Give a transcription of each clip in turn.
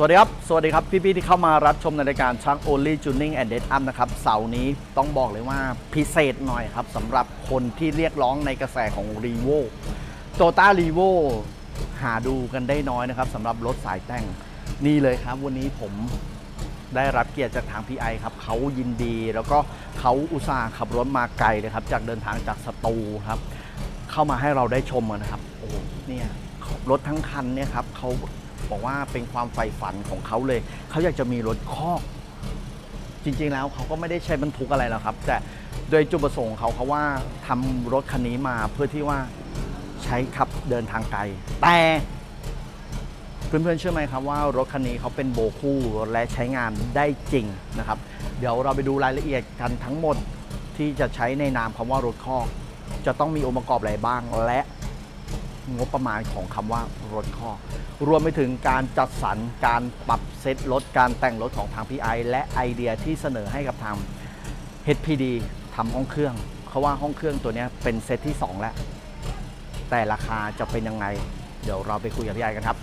สวัสดีครับ สวัสดีครับ พี่ๆที่เข้ามารับชมในรายการช่าง Only Tuning and Dead Up นะครับ เสาร์นี้ต้องบอกเลยว่าพิเศษหน่อยครับสำหรับคนที่เรียกร้องในกระแสของ r e v o t o t a r e v o หาดูกันได้น้อยนะครับสำหรับรถสายแต่งนี่เลยครับ วันนี้ผมได้รับเกียรติจากทางพี่ไอครับเขายินดี แล้วก็เขาอุตส่าห์ขับรถมาไกลเลยครับ จากเดินทางจากสตูครับ เข้ามาให้เราได้ชมกันนะครับโอ้โหเนี่ยรถทั้งคันเนี่ยครับเขา บอกว่าเป็นความใฝ่ฝันของเขาเลย เขาอยากจะมีรถคอก จริงๆแล้วเขาก็ไม่ได้ใช้บรรทุกอะไรหรอกครับ แต่โดยจุดประสงค์ของเขาเขาว่าทำรถคันนี้มาเพื่อที่ว่าใช้ขับเดินทางไกล แต่ เพื่อนๆเชื่อไหมครับว่ารถคันนี้เขาเป็นโบคู่และใช้งานได้จริงนะครับ เดี๋ยวเราไปดูรายละเอียดกันทั้งหมดที่จะใช้ในนามคำว่ารถคอก จะต้องมีองค์ประกอบอะไรบ้าง และ งบประมาณของคำว่ารถคอก รวมไปถึงการจัดสรรการปรับเซตรถ การแต่งรถของทาง PI และไอเดียที่เสนอให้กับทาง HPD ทำห้องเครื่องเขาว่าห้องเครื่องตัวนี้เป็นเซตที่ 2 แล้ว แต่ราคาจะเป็นยังไง เดี๋ยวเราไปคุยกับพี่ไอกันครับ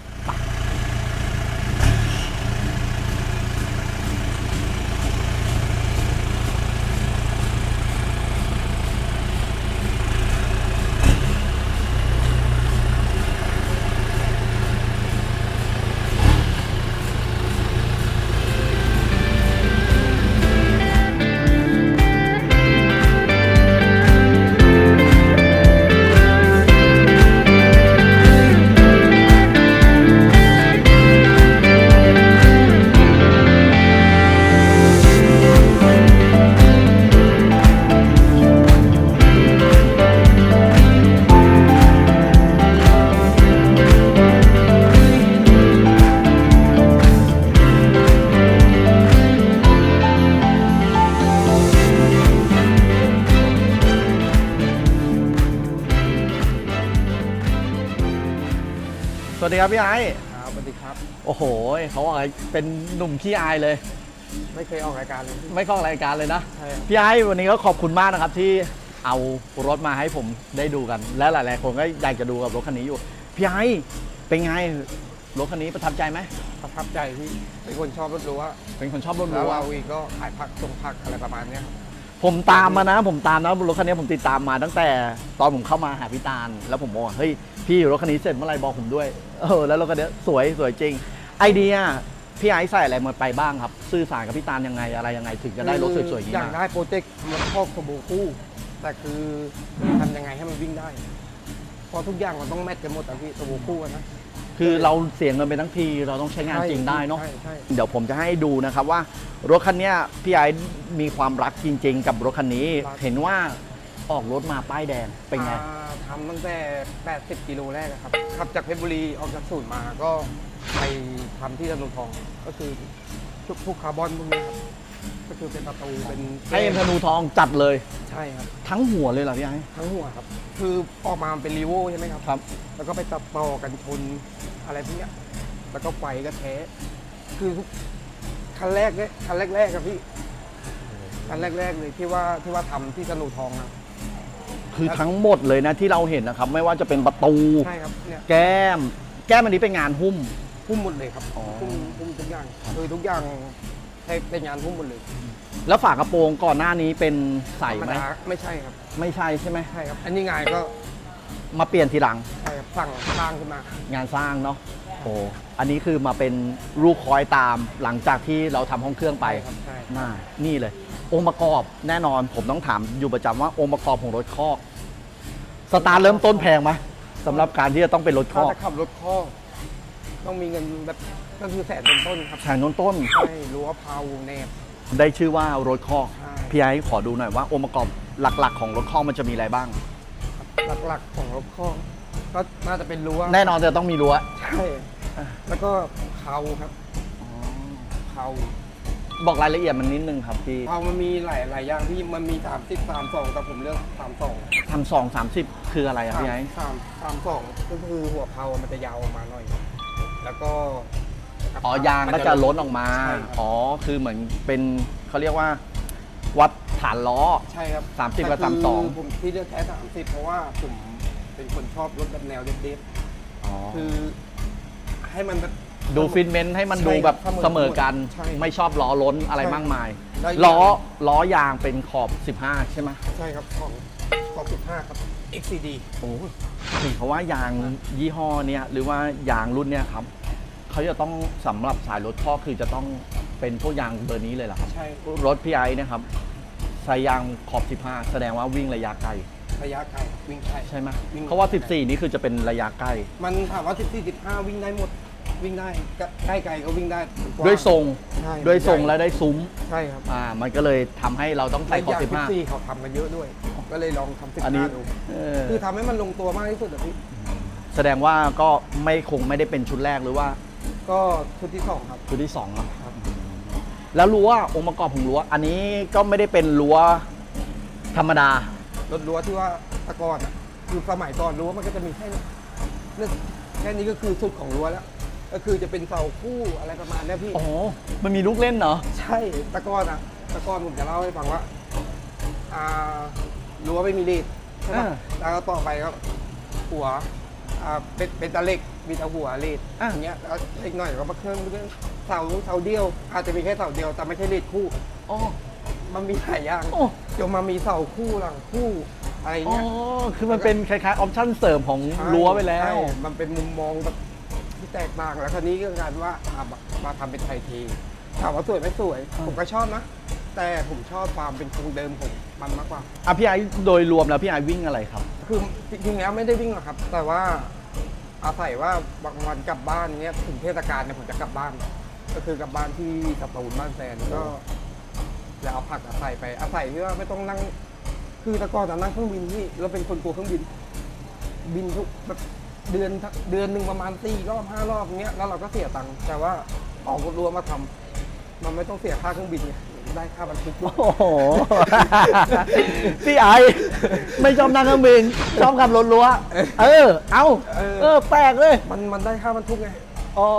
วัสดีครับพี่ไอครับสวัสดีครับ โอ้โหเขาบอกว่าเป็นหนุ่มขี้อายเลย ไม่เคยออกรายการเลย ไม่เข้ารายการเลยนะ ใช่ครับพี่ไอ้วันนี้ก็ขอบคุณมากนะครับที่เอารถมาให้ผมได้ดูกัน และหลาย ๆ คนก็อยากจะดูกับรถคันนี้อยู่ พี่ไอ้เป็นไงรถคันนี้ประทับใจไหม ประทับใจที่เป็นคนชอบรถรั้วเป็นคนชอบรถหแล้รูวอะเราอีกก็ขายผักส่งผักอะไรประมาณเนี้ยครับผมตามมานะ ผมตามนะรถคันนี้ผมติดตามมาตั้งแต่ตอนผมเข้ามาหาพี่ตาลแล้วผมบอกว่าเฮ้ย พี่รถคันนี้เสร็จเมื่อไหรบอกผมด้วย เออ แล้วรถคันนี้สวยสวยจริง ไอเดียพี่ไอ้ใส่อะไรมาไปบ้างครับ สื่อสารกับพี่ตาลยังไงอะไรยังไงถึงจะได้รถสวยๆอย่างอนี้ยากมาได้โปรเจกต์รถคอกขบูคู่ แต่คือทำยังไงให้มันวิ่งได้เพราะทุกอย่างมันต้องแมทกันหมดอะพี่ขบูคู่อะนะคือเราเสียเงินไปทั้งทีเราต้องใช้งานจริงได้เนาะ ใช่ใช่ เดี๋ยวผมจะให้ดูนะครับว่ารถคันเนี้ยพี่ไอ้มีความรักจริง ๆ กับรถคันนี้เห็นว่า ออกรถมาป้ายแดงเป็นไง อ่าทำตั้งแต่ 80 กิโลแรกอะครับ ขับจากเพชรบุรีออกจากศูนย์มาก็ไปทำที่ธนูทอง ก็คือทุกพวกคาร์บอนพวกนี้ครับก็คือเป็นประตูเป็นให้เอ็มธนูทองจัดเลย ใช่ครับ ทั้งหัวเลยเหรอพี่ไอ้ ทั้งหัวครับ คือออกมามันเป็นรีโวใช่ไหมครับ ครับ แล้วก็ไปตัดต่อกันชนอะไรพวกเนี้ย แล้วก็ไฟก็แท้ คือทุกคันแรกเนี่ยคันแรกๆครับพี่ คันแรกๆเลยที่ว่าที่ว่าทำที่สนุทองนะ คือทั้งหมดเลยนะที่เราเห็นนะครับ ไม่ว่าจะเป็นประตู ใช่ครับเนี่ยแก้ม แก้มอันนี้เป็นงานหุ้มพุ่มหมดเลยครับอ๋อพุ่มพุ่มทุกอย่างคือทุกอย่างใช้เป็นงานพุ่มหมดเลยแล้วฝากระโปรงก่อนหน้านี้เป็นใสธรรมไหมดาไม่ใช่ครับไม่ใช่ใช่ไหมใช่ครับ อันนี้งานก็มาเปลี่ยนทีหลังใช่ครับสั่งสร้างขึ้นมางานสร้างเนาะโอ้อันนี้คือมาเป็นลูกคอยตามหลังจากที่เราทำห้องเครื่องไปครับใช่น่านี่เลย องค์ประกอบแน่นอน ผมต้องถามอยู่ประจำว่าองค์ประกอบของรถคอกสตาร์ทเริ่มต้นแพงไหมสำหรับการที่จะต้องเป็นรถคถ้าอกจะขับรถข้อกต้องมีเงินแบบก็คือแสนต้นๆครับแพงต้นต้นใช่รั้วเพาแนบ ๆได้ชื่อว่ารถคอกใช่ พี่ไอ้ขอดูหน่อยว่าองค์ประกอบหลักๆ ของรถคอกมันจะมีอะไรบ้าง หลักๆของรถข้อกก็น่าจะเป็นรั้วแน่นอนจะต้องมีรั้ว ใช่แล้วก็เขาครับเขา บอกรายละเอียดมันนิดนึงครับพี่เขามันมีหลายหลายอย่างที่มันมีสามสิบสามสองแต่ผมเลือกสามสองทำสองสามสิบคืออะไรอะพี่ไอ้สามสามสองก็คือหัวเพามันจะยาวออกมาหน่อย แล้วก็อ๋อยางก็จะล้นออกมา ใช่ครับ อ๋อคือเหมือนเป็นเขาเรียกว่า วัดฐานล้อ ใช่ครับสามสิบกับแต่คืสามสองผมที่เลือกแค่สามสิบเพราะว่าผมเป็นคนชอบรถแบบแนวเด็ดอ๋อๆคือ ให้มันแบบ ดูฟิตเมนต์ให้มันใช่ดูแบบครับเสเสมมออกัน ใช่ไม่ชอบล้อล้นอะไรใช่มากมาย ได้ล้อล้อยางเป็นขอบ 15 ใช่ไหมใช่ครับของของ15ครับ XCD โอ้เห็นเขาว่ายางยี่ห้อเนี้ยหรือว่ายางรุ่นเนี้ยครับเขาจะต้องสำหรับสายรถพ่อคือจะต้องเป็นพวกยางเบอร์นี้เลยเหรอครับ ใช่รถพี่ไอเนี่ยครับใส่ยางขอบ 15 แสดงว่าวิ่งระยะไกลระยะไกลวิ่งไกล ใช่ไหมวิ่ง เพราะว่า 14 นี่คือจะเป็นระยะใกล้ มันถามว่า 14 15 วิ่งได้หมด วิ่งได้ใกล้ไกลก็วิ่งได้กาด้วยทรงใช่ด้วยทรงและได้ซุ้มใช่ครับอ่ามันก็เลยทำให้เราต้องใส่ขอบและอย่าง15 14เขาทำกันเยอะด้วย ก็เลยลองทำอันนี้15ดูเออ คือทำให้มันลงตัวมากที่สุดอะพี่ แสดงว่าก็ไม่คงไม่ได้เป็นชุดแรกหรือว่าก็ชุดที่สองครับ ชุดที่สองเนอะครับ แล้วรั้วองค์ประกอบของรั้วอันนี้ก็ไม่ได้เป็นรั้วธรรมดา รถรั้วที่ว่าแตะกอนอะคือสมัยก่อนรั้วมันก็จะมีแค่นี้เนี่ยแค่นี้ก็คือสุดของรั้วแล้ว ก็คือจะเป็นเสาคู่อะไรประมาณเนี้ยพี่อ๋อมันมีลูกเล่นเหรอ ใช่แตะกอนอะแตะกอนผมจะเล่าให้ฟังว่าอ่ารั้วไม่มีรีดใช่ไหมอ่า แล้วก็ต่อไปก็หัวอ่าเป็นเป็นตะเล็กมีตะหัวรีดอ่าอย่างเงี้ยแล้วอีกหน่อยก็มาเครื่องเครื่องเสาเสาเดียว อาจจะมีแค่เสาเดียวแต่ไม่ใช่รีดคู่อ๋อมันมีหลายอย่างโอ้จนมามีเสาคู่หลังคู่อะไรอ๋อเงี้ยคือมันเป็นคล้ายๆออปชั่นเสริมของรั้วไปแล้ว ใช่มันเป็นมุมมองแบบที่ แตกต่างแล้วคราวนี้ก็กลารว่าอะมามาทำเป็นไทยทีถามว่าสวยไหมสวยอ่าผมก็ชอบนะ แต่ผมชอบความเป็นคงเดิมของมันมากกว่า อะพี่ไอโดยรวมแล้วพี่ไอวิ่งอะไรครับ คือจริงๆแล้วไม่ได้วิ่งหรอกครับ แต่ว่าอาศัยว่าบางวันกลับบ้านเนี้ยถึงเทศกาลเนี่ยผมจะกลับบ้าน ก็คือกลับบ้านที่สตูลบ้านแฟนก็จะเอาผักอาศัยไปอาศัยที่ว่าไม่ต้องนั่ง คือแต่ก่อนอะนั่งเครื่องบินที่เราเป็นคนกลัวเครื่องบิน บินทุกแบบ เดือนทั้งเดือนหนึ่งประมาณสี่รอบห้ารอบเงี้ยแล้วเราก็เสียตังค์แต่ว่าออกรถรัวมาทำมันไม่ต้องเสียค่าเครื่องบินไงได้ค่าบรรทุกด้วย โอ้โห พี่ไอไม่ชอบนั่งเครื่องบินชอบขับรถรั้วเออ เอ้าเออ เออ แปลกเลย มันมันได้ค่าบรรทุกไงอ๋อ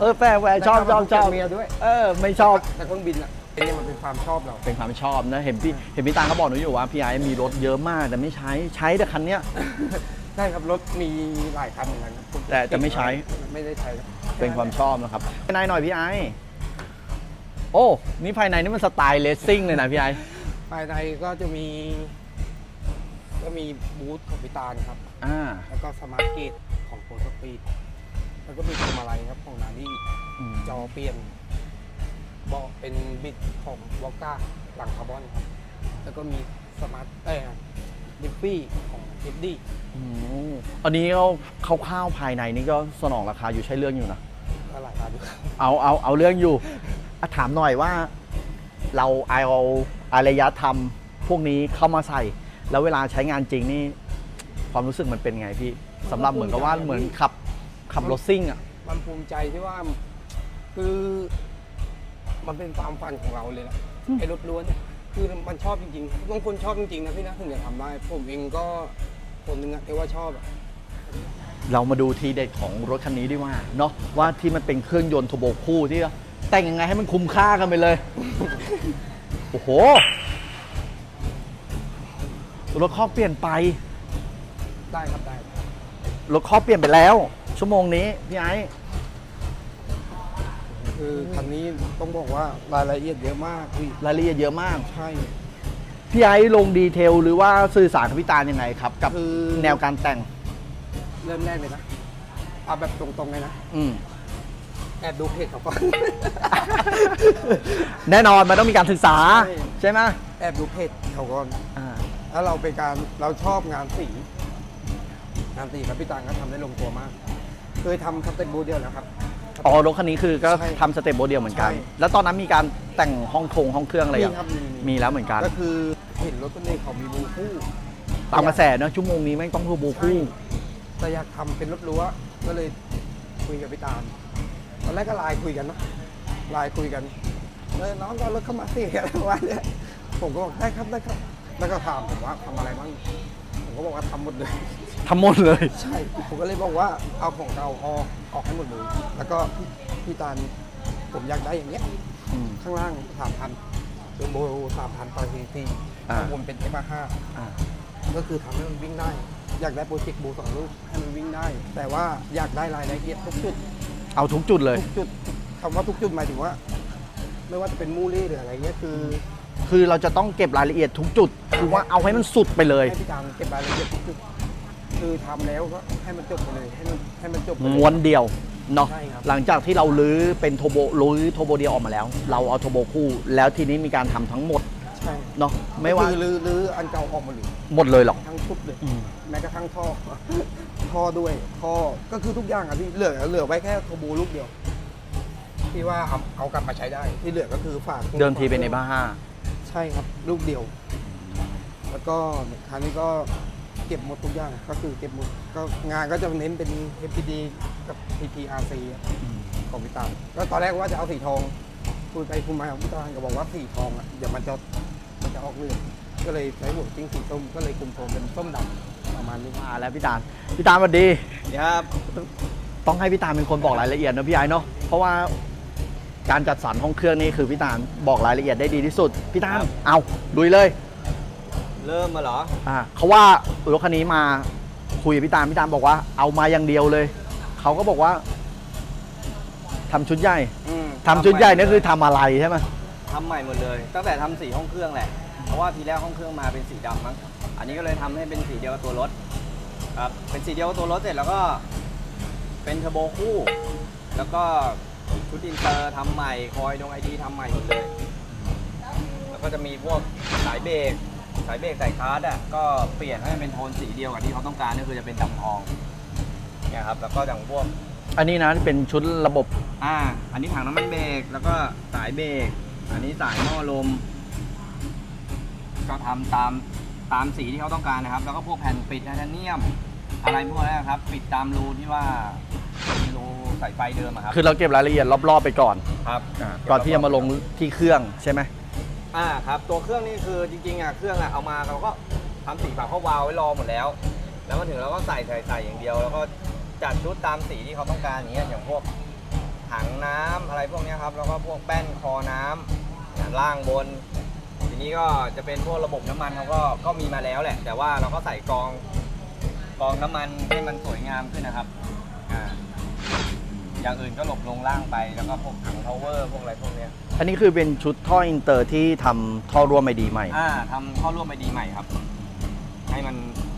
เออ แปลกแปลกชอบชอบชอบได้ค่าบรรทุกจากเมียด้วย เออ ไม่ชอบ แต่เครื่องบินอะไอ้เนี่ยมันเป็นความชอบเรา เป็นความชอบนะ เห็นพี่ เห็นพี่ตางเขาบอกหนูอยู่ว่าพี่ไอมีรถเยอะมากแต่ไม่ใช้ ใช้แต่คันเนี้ย ใช่ครับรถมีหลายคันเหมือนกันครับผมแต่แต่ไม่ใช้ ไม่ได้ใช้ครับเป็นความชอบนะครับภายในหน่อยพี่ไอโอ้นี่ภายในนี่มันสไตล์เลสซิ่งเลยนะพี่ไอภายในก็จะมี ก็มีบูธของพิตาลครับ อ่าแล้วก็สมาร์ทเกตของโปรสปีดแล้วก็มีพวงมาลัยครับของนาดี้อืมจอเปลี่ยนเบาะเป็นบิดของวอลก้าหลังคาร์บอนครับ แล้วก็มีสมาร์ทเอ้ย ดิฟฟี่ของเอ็ดดี้อืมอันนี้เขาคร่าวๆภายในนี่ก็สนองราคาอยู่ใช้เรื่องอยู่นะ ก็หลายคันอยู่ครับเอาเอาเอาเรื่องอยู่อะถามหน่อยว่าเราเอาอารยธรรมพวกนี้เข้ามาใส่ แล้วเวลาใช้งานจริงนี่ ความรู้สึกมันเป็นไงพี่สำหรับเหมือนกับว่าเหมือนขับขับรถซิ่งอะ มันภูมิใจที่ว่าคือ มันเป็นความฝันของเราเลยนะอืมไอ้รถล้วนเนี่ย คือมันชอบจริงๆบางคนชอบจริงๆนะพี่นะถึงจะทำได้ ผมเองก็คนหนึ่งอะที่ว่าชอบอะเรามาดูทีเด็ดของรถคันนี้ดีกว่าเนาะว่าที่มันเป็นเครื่องยนต์ทูโบคู่ที่แต่งยังไงให้มันคุ้มค่ากันไปเลย โอ้โห รถคอกเปลี่ยนไป ได้ครับได้ รถคอกเปลี่ยนไปแล้ว ชั่วโมงนี้พี่ไอ้ คือคันนี้ต้องบอกว่ารายละเอียดเยอะมากพี่รายละเอียดเยอะมาก ใช่ พี่ไอ้ลงดีเทลหรือว่าสื่อสารกับพี่ตาลยังไงครับ กับคือ แนวการแต่ง เริ่มแรกเลยนะเอาแบบตรงๆเลยนะอืม แอบดูเพจเขาก่อน แน่นอนมันต้องมีการศึกษา ใช่ ใช่ไหมแอบดูเพจเขาก่อน อ่าแล้วเราเป็นการเราชอบงานสีงานสีครับพี่ตังก็ทำได้ลงตัวมาก เคยทำสเต็ปบูธเดียวแล้ว ครับ อ๋อรถคันนี้คือก็ใช่ทำสเต็ปโบทเดียวเหมือนกัน ใช่ แล้วตอนนั้นมีการแต่งห้องโครงห้องเครื่องอะไรมีอย่างครับมีมีแล้วเหมือนกันก็คือเห็นรถตัวนี้เขามีบูคู่ ตามกระแสเนอะชั่วโมงนี้แม่งต้องคือโบคู่ แต่อยากทำเป็นรถรั้วก็เลยคุยกับพี่ตาลตอนแรกก็ไลน์คุยกันเนอะไลน์คุยกันเลยน้องก็เอารถเข้ามาสิอะไรประมาณเนี้ยผมก็บอกได้ครับได้ครับ แล้วก็ถามผมว่าทำอะไรบ้างผมก็บอกว่าทำหมดเลย ทำหมดเลย ใช่ ผมก็เลยบอกว่าเอาของเก่าออกออกให้หมดเลย แล้วก็พี่พี่ตาลผมอยากได้อย่างเงี้ย อืม ข้างล่างสามพันเป็นโบสามพันต่อซีซีอ่าของผมเป็นเอฟห้าอ่าก็คือทำให้มันวิ่งได้ อยากได้โปรเจกต์บูสองลูกให้มันวิ่งได้ แต่ว่าอยากได้รายละเอียดทุกจุด เอาทุกจุดเลย ทุกจุดคำว่าทุกจุดหมายถึงว่า ไม่ว่าจะเป็นมูลี่หรืออะไรเงี้ยคือคือเราจะต้องเก็บรายละเอียดทุกจุดคือว่าเอาให้มันสุดไปเลย ให้พี่การเก็บรายละเอียดทุกจุด คือทำแล้วก็ให้มันจบไปเลยให้มันให้มันจบไปเลย ม้วนเดียวเนาะใช่ครับ หลังจากที่เราลื้อเป็นโทโบลื้อโทโบเดียวออกมาแล้ว เราเอาโทโบคู่ แล้วทีนี้มีการทำทั้งหมดใช่เนาะไม่ว่าคือรื้อรื้ออันเก่าออกหมดเลยหมดเลยหรอกทั้งชุดเลย อืมแม้กระทั่งท่อ ท่อด้วยท่อก็คือทุกอย่างอะพี่เหลือเหลือไว้แค่โทบูลูกเดียว ที่ว่าเอาเอากลับมาใช้ได้ ที่เหลือก็คือฝากเดิมทีเป็นในบ้าห้า ใช่ครับ ลูกเดียว แล้วก็คราวนี้ก็ เก็บหมดทุกอย่างก็คือเก็บหมดก็งานก็จะเน้นเป็น FPD กับ PPRC อะของพี่ตาลก็ตอนแรกว่าจะเอาสีทองคุยไปคุยมาของพี่ตาลก็บอกว่าสีทองอะเดี๋ยวมันจะมันจะออกเลือดก็เลยใช้หัวจิ้งสีส้มก็เลยคุมโทนเป็นส้มดำประมาณนี้มาแล้วพี่ตาลพี่ตาลสวัสดีครับต้องให้พี่ตาลเป็นคนบอกรายละเอียดนะพี่ไอ้เนาะเพราะว่าการจัดสรรห้องเครื่องนี่คือพี่ตาลบอกรายละเอียดได้ดีที่สุดพี่ตาลเอาลุยเลย เริ่มมาเหรอ อ่าเขาว่ารถคันนี้มาคุยกับพี่ตาลพี่ตาลบอกว่า เอามาอย่างเดียวเลย เขาก็บอกว่าทำชุดใหญ่อืมทำชุดใหญ่นี่คือทำอะไรใช่ไหมทำใหม่หมดเลย ตั้งแต่ทำสีห้องเครื่องแหละ เพราะว่าทีแรกห้องเครื่องมาเป็นสีดำมั้ง อันนี้ก็เลยทำให้เป็นสีเดียวกับตัวรถ ครับ เป็นสีเดียวกับตัวรถเสร็จแล้วก็ เป็นเทอร์โบคู่ แล้วก็ชุดอินเตอร์ทำใหม่ คอยดงไอดีทำใหม่หมดเลย แล้วก็จะมีพวกสายเบรก สายเบรกสายคาร์ดอะก็เปลี่ยนให้เป็นโทนสีเดียวกับที่เขาต้องการก็คือจะเป็นดำทองเนี่ยครับแล้วก็อย่างพวกอันนี้นะเป็นชุดระบบ อ่า อันนี้ถังน้ำมันเบรกแล้วก็สายเบรกอันนี้สายหม้อลม ก็ทำตามตามสีที่เขาต้องการนะครับ แล้วก็พวกแผ่นปิดไทเทเนียม อะไรพวกนี้นครับ ปิดตามรูที่ว่าเป็นรูสายไฟเดิมอะครับคือเราเก็บรายละเอียดรอบๆไปก่อน ครับก่อนที่จะมาลงที่เครื่องใช่ไหม อ่าครับ ตัวเครื่องนี่คือจริงๆอะเครื่องอะเอามาเราก็ทำสีฝาเข้าวาล์วไว้รอหมดแล้ว แล้วมาถึงเราก็ใส่ใส่ใส่อย่างเดียว แล้วก็จัดชุดตามสีที่เขาต้องการอย่างเงี้ยอย่างพวกถังน้ำอะไรพวกเนี้ยครับแล้วก็พวกแป้นคอน้ำล่างบน ทีนี้ก็จะเป็นพวกระบบน้ำมันเขาก็ก็มีมาแล้วแหละ แต่ว่าเราก็ใส่กรองกรองน้ำมันให้มันสวยงามขึ้นนะครับ อย่างอื่นก็หลบลงล่างไปแล้วก็พวกถัง power พวกอะไรพวกเนี้ยอันนี้คือเป็นชุดท่ออินเตอร์ที่ทำท่อร่วมไอดีใหม่ อ่าทำข้อร่วมไอดีใหม่ครับ ให้มัน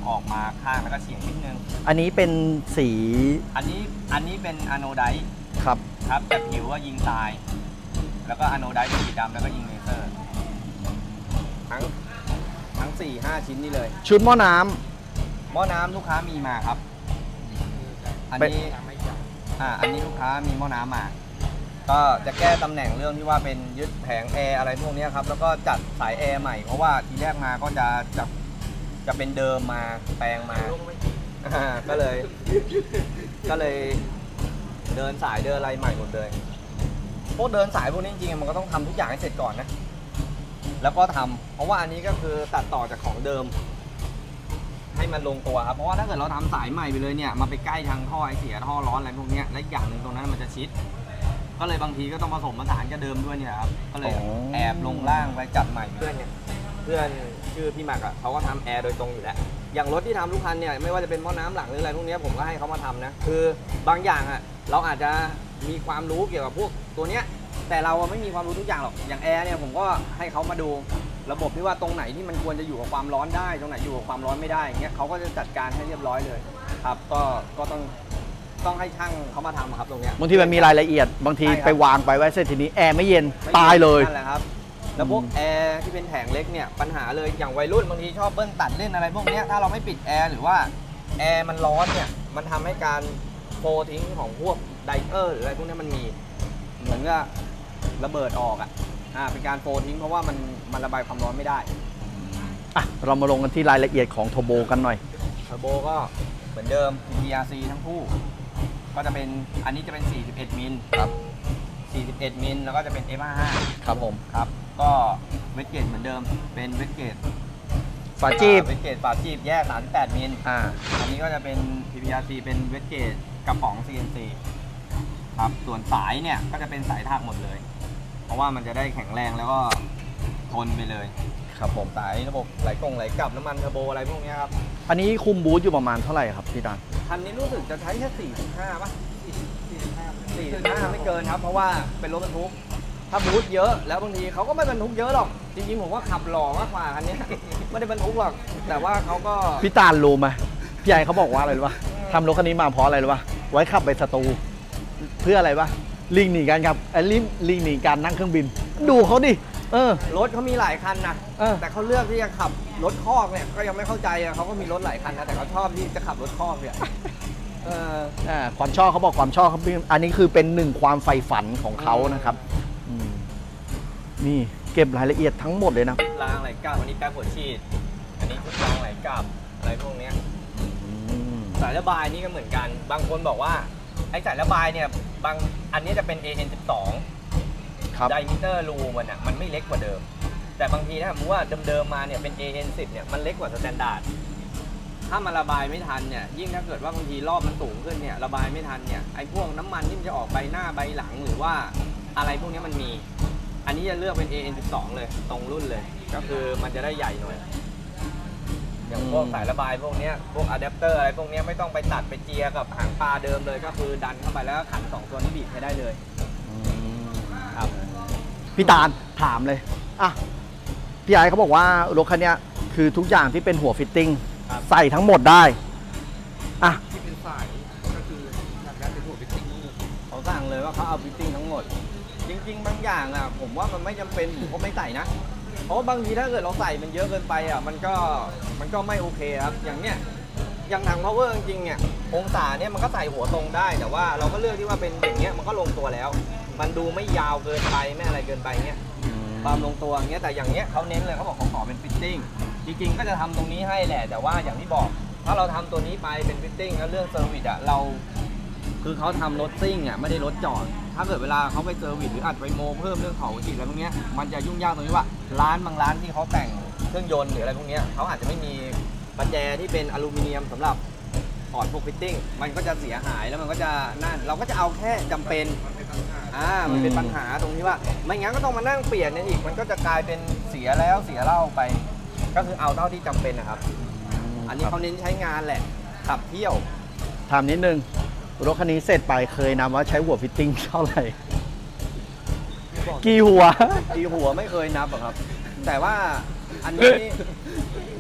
ออกมาข้างแล้วก็เฉียงนิดนึง อันนี้เป็นสีอันนี้อันนี้เป็นอะโนไดต์ครับ ครับแต่ผิวว่ายิงทราย แล้วก็อะโนไดต์เป็นสีดำแล้วก็ยิงเลเซอร์ทั้งทั้ง4 5 ชิ้นนี่เลยชุดหม้อน้ำ หม้อน้ำลูกค้ามีมาครับ อันเป็นนี้ อ่าอันนี้ลูกค้ามีหม้อน้ำมา ก็จะแก้ตำแหน่งเรื่องที่ว่าเป็นยึดแผงแอร์อะไรพวกเนี้ยครับ แล้วก็จัดสายแอร์ใหม่เพราะว่าทีแรกมาก็จะจะจะเป็นเดิมมาแปลงมาอ่าก็เลย ก็เลยเดินสายเดินอะไรใหม่หมดเลยพวกเดินสายพวกนี้จริงๆมันก็ต้องทำทุกอย่างให้เสร็จก่อนนะ แล้วก็ทำเพราะว่าอันนี้ก็คือตัดต่อจากของเดิม ให้มันลงตัวครับเพราะว่าถ้าเกิดเราทำสายใหม่ไปเลยเนี่ยมันไปใกล้ทางท่อไอเสียท่อร้อนอะไรพวกเนี้ยและอย่างหนึ่งตรงนั้นมันจะชิด ก็เลยบางทีก็ต้องผสมผสานกับเดิมด้วยเนี่ยครับก็เลยแอบลงล่างไปจัดใหม่เพื่อนเนี่ยเพื่อนชื่อพี่หมักอะเขาก็ทำแอร์โดยตรงอยู่แล้วอย่างรถที่ทำทุกคันเนี่ยไม่ว่าจะเป็นหม้อน้ำหลังหรืออะไรพวกนี้ผมก็ให้เขามาทำนะคือบางอย่างอะเราอาจจะมีความรู้เกี่ยวกับพวกตัวเนี้ยแต่เราไม่มีความรู้ทุกอย่างหรอกอย่างแอร์เนี่ยผมก็ให้เขามาดู ระบบที่ว่าตรงไหนที่มันควรจะอยู่กับความร้อนได้ ตรงไหนอยู่กับความร้อนไม่ได้อย่างเงี้ยเขาก็จะจัดการให้เรียบร้อยเลยครับ ก็ก็ต้องต้องให้ช่างเขามาทำอะครับตรงเนี้ย บางทีมันมีรายละเอียด บางทีใช่ครับ ไปวางไปไว้เสร็จทีนี้แอร์ไม่เย็นไม่ตายเลย นั่นแหละครับ แล้วพวกอืมแอร์ที่เป็นแผงเล็กเนี่ยปัญหาเลยอย่างวัยรุ่นบางทีชอบเบิ้ลตัดเล่นอะไรพวกเนี้ยถ้าเราไม่ปิดแอร์หรือว่าแอร์มันร้อนเนี่ยมันทำให้การโฟลทิ้งของพวกไดเออร์หรืออะไรพวกเนี้ยมันมี เหมือนกับระเบิดออกอะ อ่าเป็นการโฟลทิ้งเพราะว่ามันมันระบายความร้อนไม่ได้อะเรามาลงกันที่รายละเอียดของโทโบกันหน่อย เทอร์โบก็เหมือนเดิม PRC ทั้งคู่ ก็จะเป็นอันนี้จะเป็น 41 มิลครับ 41 มิลแล้วก็จะเป็น F55 ครับผม ครับ ก็เวทเกตเหมือนเดิมเป็นเวทเกตฝาจีบ เวทเกตฝาจีบแยก 38 มิล อ่า อันนี้ก็จะเป็น PPRC เป็นเวทเกตกระป๋อง CNC ครับ ส่วนสายเนี่ยก็จะเป็นสายถักหมดเลย เพราะว่ามันจะได้แข็งแรงแล้วก็ทนไปเลยครับผมสายระบบไหลกงไหลกลับน้ำมันเทอร์โบอะไรพวกเนี้ยครับอันนี้คุมบูธอยู่ประมาณเท่าไหร่ครับพี่ตาลคันนี้รู้สึกจะใช้แค่45ป่ะสี่ห้าไม่เกินครับ เพราะว่าเป็นรถบรรทุกถ้าบูธเยอะแล้วบางทีเขาก็ไม่บรรทุกเยอะหรอกจริงๆผมว่าขับหล่อมากกว่าคันเนี้ยไม่ได้บรรทุกหรอกแต่ว่าเขาก็พี่ตาลรู้ไหมพี่ไอเขาบอกว่าอะไรรู้ป่ะทำรถคันนี้มาเพราะอะไรรู้ป่ะไว้ขับไปสตู เพื่ออะไรป่ะ ลิงหนีกันครับไอ้ลิงลิงหนีการนั่งเครื่องบิน ดูเขาดิเออ รถเขามีหลายคันนะเออ แต่เขาเลือกที่จะขับรถคอกเนี่ยก็ยังไม่เข้าใจอะเขาก็มีรถหลายคันนะแต่เขาชอบที่จะขับรถคอกเนี่ยเอออ่าความชอบเขาบอกความชอบเขาเป็นอันนี้คือเป็นหนึ่งความใฝ่ฝันของเขานะครับอืมนี่เก็บรายละเอียดทั้งหมดเลยนะรางไหลกลับอันนี้แป๊บหัวฉีด อันนี้ชุดรางไหลกลับอะไรพวกเนี้ยอืมสายระบายนี่ก็เหมือนกัน บางคนบอกว่า ไอ้สายระบายเนี่ยบางอันนี้จะเป็น AN12 ครับ ไดมิเตอร์รูมันอะมันไม่เล็กกว่าเดิม แต่บางทีถ้าสมมติว่าเดิมๆมาเนี่ยเป็น AN10 เนี่ยมันเล็กกว่าสแตนดาร์ดถ้ามันระบายไม่ทันเนี่ยยิ่งถ้าเกิดว่าบางทีรอบมันสูงขึ้นเนี่ยระบายไม่ทันเนี่ยไอ้พวกน้ำมันที่มันจะออกใบหน้าใบหลังหรือว่าอะไรพวกเนี้ยมันมี อันนี้จะเลือกเป็น AN12 เลยตรงรุ่นเลย ก็คือมันจะได้ใหญ่หน่อย อย่างพวกสายระบายพวกเนี้ยพวกอะแดปเตอร์อะไรพวกเนี้ยไม่ต้องไปตัดไปเจียกับหางปลาเดิมเลยก็คือดันเข้าไปแล้วก็ขันสองตัวนี้บีบให้ได้เลยอืมครับพี่ตาลถามเลยอะพี่ไอเขาบอกว่ารถคันเนี้ยคือทุกอย่างที่เป็นหัวฟิตติ้งครับ ใส่ทั้งหมดได้อะที่เป็นสายก็คืออยากได้เป็นหัวฟิตติ้งนี่เขาสั่งเลยว่าเขาเอาฟิตติ้งทั้งหมด จริง ๆ บางอย่างอะผมว่ามันไม่จำเป็นผมก็ไม่ใส่นะ เพราะว่าบางทีถ้าเกิดเราใส่มันเยอะเกินไปอะมันก็มันก็ไม่โอเคครับอย่างเนี้ยอย่างถัง power จริงๆเนี่ยองศาเนี่ยมันก็ใส่หัวตรงได้ แต่ว่าเราก็เลือกที่ว่าเป็นอย่างเงี้ยมันก็ลงตัวแล้ว มันดูไม่ยาวเกินไปไม่อะไรเกินไปเงี้ยความลงตัวอย่างเงี้ยแต่อย่างเงี้ยเขาเน้นเลยเขาบอกเขาขอเป็นฟิตติ้งจริงๆ ก็จะทำตรงนี้ให้แหละ แต่ว่าอย่างที่บอก ถ้าเราทำตัวนี้ไปเป็นฟิตติ้งแล้วเรื่องเซอร์วิสอะเรา คือเขาทำรถซิ่งอะไม่ได้รถจอดถ้าเกิดเวลาเขาไปเซอร์วิสหรืออัดไปโมเพิ่มเรื่องเขาฉีดอะไรพวกเนี้ยมันจะยุ่งยากตรงที่ว่าร้านบางร้านที่เขาแต่งเครื่องยนต์หรืออะไรพวกเนี้ยเขาอาจจะไม่มีประแจที่เป็นอลูมิเนียมสำหรับถอดพวกฟิตติ้งมันก็จะเสียหายแล้วมันก็จะนั่นเราก็จะเอาแค่จำเป็นอ่ามันเป็นปัญหาตรงที่ว่า ไม่งั้นก็ต้องมานั่งเปลี่ยนเนี่ยอีกมันก็จะกลายเป็นเสียแล้วเสียเล่าไป ก็คือเอาเท่าที่จำเป็นนะครับ อันนี้เขาเน้นใช้งานแหละขับเที่ยว ถามนิดนึง รถคันนี้เสร็จไปเคยนำว่าใช้หัวฟิตติ้งเท่าไหร่ กี่หัว ตีหัวไม่เคยนับอะครับ แต่ว่าอันนี้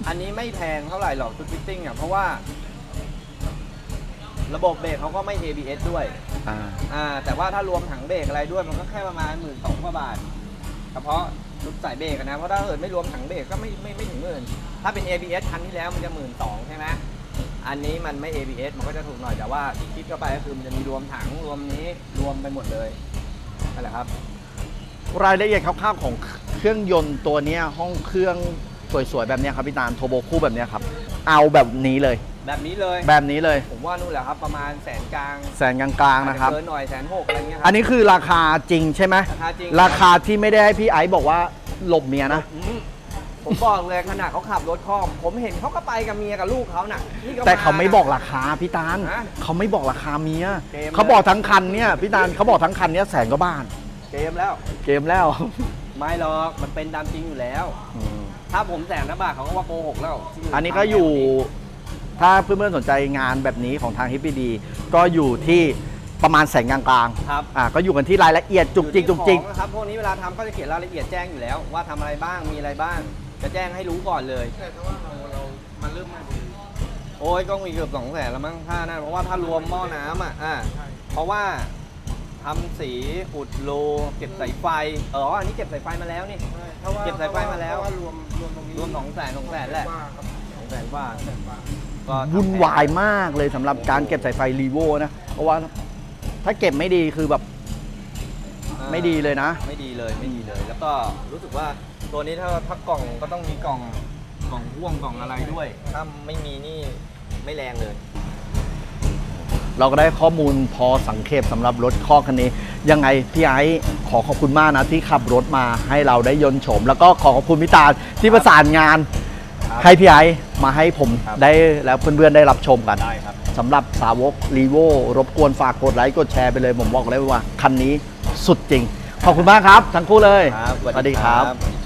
อันนี้ไม่แพงเท่าไหร่หรอกชุดฟิตติ้งอะเพราะว่า ระบบเบรกเขาก็ไม่ ABS ด้วยอ่า อ่าแต่ว่าถ้ารวมถังเบรกอะไรด้วยมันก็แค่ประมาณหมื่นสองกว่าบาทเฉพาะชุดใส่เบรกอะนะเพราะถ้าเกิดไม่รวมถังเบรกก็ไม่ไม่ไม่ถึงหมื่นถ้าเป็น ABS คันที่แล้วมันจะหมื่นสองใช่ไหม อันนี้มันไม่ ABS มันก็จะถูกหน่อยแต่ว่าที่คิดเข้าไปก็คือมันจะมีรวมถังรวมนี้รวมไปหมดเลยนั่นแหละครับ รายละเอียดคร่าวๆของเครื่องยนต์ตัวเนี้ยห้องเครื่องสวยๆแบบเนี้ยครับพี่ตาลโทโบคู่แบบเนี้ยครับ เอาแบบนี้เลย แบบนี้เลย แบบนี้เลยผมว่านู่นแหละครับ ประมาณแสนกลางแสนกลางๆนะครับ อาจจเกินหน่อยแสนหกอะไรเงี้ยครัอันนี้คือราคาจริงใช่ไหมราคาจริงราคาที่ไม่ได้ให้พี่ไอซ์บอกว่าหลบเมียนะ อืม ผมบอกเลยขนาดเขาขับรถคล่อม ผมเห็นเขาก็ไปกับเมียกับลูกเขาน่ะนี่ก็แต่เขาไม่นะบอกราคาพี่ตาลฮะเขาไม่บอกราคาเมียเกมเลยเขาบอกทั้งคันเนี่ยพี่ตาลเขาบอกทั้งคันเนี้ยแสนกว่าบาทเกมแล้ว เกมแล้วไม่หรอก มันเป็นตามจริงอยู่แล้วถ้าผมแสนละบาทเขาก็ว่าโกหกแล้วที่อันนี้ก็อยู่ถ้าเพื่อนๆสนใจงานแบบนี้ของทางฮิปปี้ดี ก็อยู่ที่ประมาณแสนกลางครับๆอ่าก็อยู่กันที่รายละเอียดจุกจิกจุกจิก อยู่ที่ของนะครับพวกนี้เวลาทำก็จะเขียนรายละเอียดแจ้งอยู่แล้ว ว่าทำอะไรบ้างมีอะไรบ้าง จะแจ้งให้รู้ก่อนเลย แต่ถ้าว่าเราเรามันเริ่มใหม่หมดเลยโอ้ยก็มีเกือบสองแสนแล้วมั้งถ้านั่นเพราะว่าถ้ารวมหม้อน้ำอะอ่าใช่เพราะว่าทำสีอุดรูเก็บสายไฟเอออันนี้เก็บสายไฟมาแล้วนี่ถ้าว่าเก็บสายไฟมาแล้วถ้ว่ารวมรวมตรงนี้รวมสองแสนสองแสนแหละว่าครับสองแสนกว่าแสนบาทก็ทำวุ่นวายมากเลยสำหรับการเก็บสายไฟรีโวนะ เพราะว่าถ้าเก็บไม่ดีคือแบบอ่า ไม่ดีเลยนะ ไม่ดีเลยไม่ดีเลย แล้วก็รู้สึกว่า ตัวนี้ถ้าถ้ากล่องก็ต้องมีกล่องกล่องพ่วงกล่องอะไรด้วย ถ้าไม่มีนี่ไม่แรงเลย เราก็ได้ข้อมูลพอสังเขปสำหรับรถข้อคันนี้ ยังไงพี่ไอ้ขอขอบคุณมากนะที่ขับรถมาให้เราได้ยนต์โฉม แล้วก็ขอขอบคุณพี่ตาลที่ประสานงาน ครับให้พี่ไอ้มาให้ผมครับ ได้แล้วเพื่อนๆได้รับชมกัน ได้ครับ สำหรับสาวกรีโวรบกวนฝากกดไลค์กดแชร์ไปเลย ผมบอกเลยว่า คันนี้สุดจริง ขอบคุณมากครับ ทั้งคู่เลย ครับสวัสดีครับสวัสดี